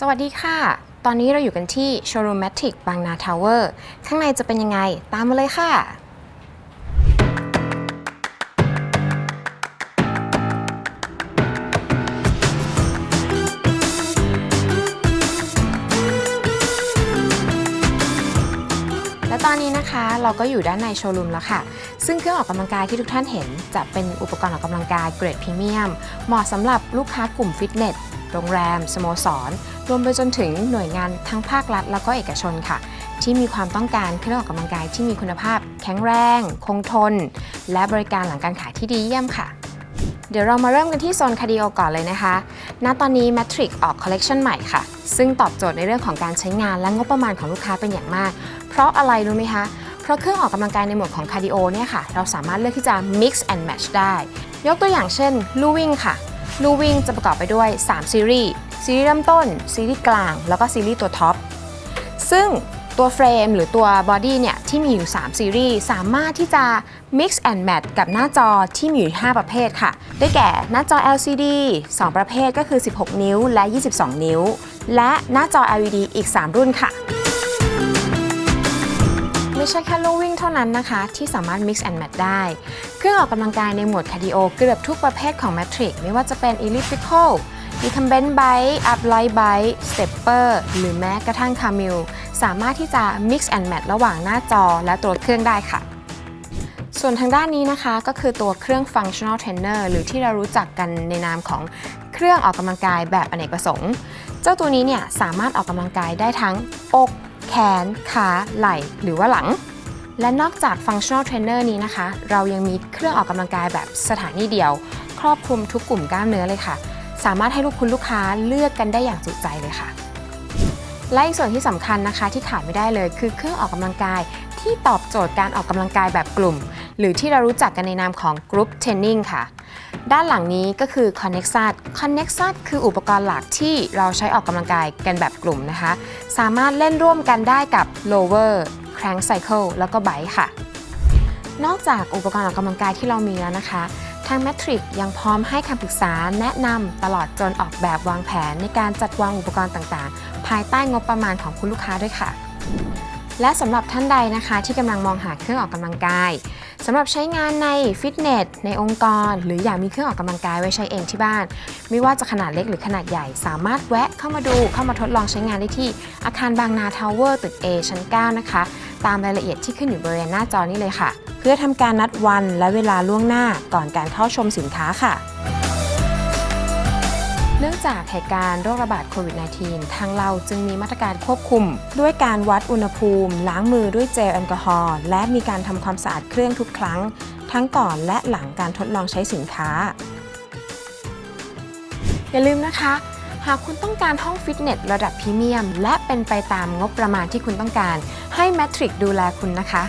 สวัสดีค่ะ ตอนนี้เราอยู่กันที่ Showroom Matrix บางนาทาวเวอร์ ข้างในจะเป็นยังไง ตามมาเลยค่ะ และตอนนี้นะคะเราก็อยู่ด้านในโชว์รูมแล้วค่ะ ซึ่งเครื่องออกกำลังกายที่ทุกท่านเห็น จะเป็นอุปกรณ์ออกกำลังกายเกรดพรีเมียม เหมาะสำหรับลูกค้ากลุ่มฟิตเนส โรงแรม สโมสร รวมไปจนถึงหน่วยงานทั้งภาครัฐแล้วก็เอกชนค่ะ ที่มีความต้องการเครื่องออกกำลังกายที่มีคุณภาพ แข็งแรง คงทน และบริการหลังการขายที่ดีเยี่ยมค่ะเดี๋ยวเรามาเริ่มกันที่โซนคาร์ดิโอก่อนเลยนะคะ ณ ตอนนี้ Matrix ออกคอลเลกชันใหม่ค่ะ ซึ่งตอบโจทย์ในเรื่องของการใช้งานและงบประมาณของลูกค้าเป็นอย่างมาก เพราะอะไรรู้ไหมคะ เพราะเครื่องออกกำลังกายในหมวดของคาร์ดิโอเนี่ยค่ะ เราสามารถเลือกที่จะ mix and match ได้ ยกตัวอย่างเช่น ลู่วิ่งค่ะ ลูวิ่งจะประกอบไปด้วย 3 ซีรีส์ ซีรีส์เริ่มต้น ซีรีส์กลาง แล้วก็ซีรีส์ตัวท็อป ซึ่งตัวเฟรมหรือตัวบอดี้เนี่ยที่มีอยู่ 3 ซีรีส์ สามารถที่จะ mix and match กับหน้าจอที่มีอยู่ 5 ประเภทค่ะ ได้แก่หน้าจอ LCD 2 ประเภทก็คือ 16 นิ้วและ 22 นิ้ว และหน้าจอ LED อีก 3 รุ่นค่ะ ไม่ใช่แค่ลู่วิ่งเท่านั้นนะคะ ที่สามารถ mix and match ได้ เครื่องออกกำลังกายในหมวดคาร์ดิโอเกือบทุกประเภทของ Matrix ไม่ว่าจะเป็น elliptical recumbent bike upright bike stepper หรือแม้กระทั่ง camel สามารถที่จะ mix and match ระหว่างหน้าจอและตัวเครื่องได้ค่ะ ส่วนทางด้านนี้นะคะก็คือตัวเครื่อง functional trainer หรือที่เรารู้จักกันในนามของเครื่องออกกำลังกายแบบอเนกประสงค์ เจ้าตัวนี้เนี่ยสามารถออกกำลังกายได้ทั้งอก แขน ขา ไหล่ หรือว่าหลัง และนอกจาก functional trainer นี้นะคะ เรายังมีเครื่องออกกำลังกายแบบสถานีเดียว ครอบคลุมทุกกลุ่มกล้ามเนื้อเลยค่ะ สามารถให้ลูกคุณลูกค้าเลือกกันได้อย่างจุใจเลยค่ะ และอีกส่วนที่สำคัญนะคะที่ขาดไม่ได้เลย คือเครื่องออกกำลังกายที่ตอบโจทย์การออกกำลังกายแบบกลุ่ม หรือที่เรารู้จักกันในนามของ Group Training ค่ะ ด้านหลังนี้ก็คือ Connexat Connexat คืออุปกรณ์หลักที่เราใช้ออกกำลังกายกันแบบกลุ่มนะคะ สามารถเล่นร่วมกันได้กับ Lower Crank Cycle แล้วก็ Bike ค่ะ นอกจากอุปกรณ์ออกกำลังกายที่เรามีแล้วนะคะ ทาง Matrix ยังพร้อมให้คำปรึกษาแนะนำตลอดจนออกแบบวางแผนในการจัดวางอุปกรณ์ต่างๆ ภายใต้งบประมาณของคุณลูกค้าด้วยค่ะ และสำหรับท่านใดนะคะที่กำลังมองหาเครื่องออกกำลังกายสำหรับใช้งานในฟิตเนสในองค์กร หรืออยากมีเครื่องออกกำลังกายไว้ใช้เองที่บ้าน ไม่ว่าจะขนาดเล็กหรือขนาดใหญ่ สามารถแวะเข้ามาดูเข้ามาทดลองใช้งานได้ที่อาคารบางนาทาวเวอร์ตึก A ชั้น 9 นะคะ ตามรายละเอียดที่ขึ้นอยู่บริเวณหน้าจอนี้เลยค่ะ เพื่อทำการนัดวันและเวลาล่วงหน้าก่อนการเข้าชมสินค้าค่ะ เนื่องจากเหตุการณ์โรคระบาดโควิด -19 ทางเราจึงมีมาตรการควบคุม ด้วยการวัดอุณหภูมิ ล้างมือด้วยเจลแอลกอฮอล์และมีการทำความสะอาดเครื่องทุกครั้ง ทั้งก่อนและหลังการทดลองใช้สินค้า อย่าลืมนะคะ หากคุณต้องการห้องฟิตเนสระดับพรีเมียม และเป็นไปตามงบประมาณที่คุณต้องการ ให้ Matrix ดูแลคุณนะคะ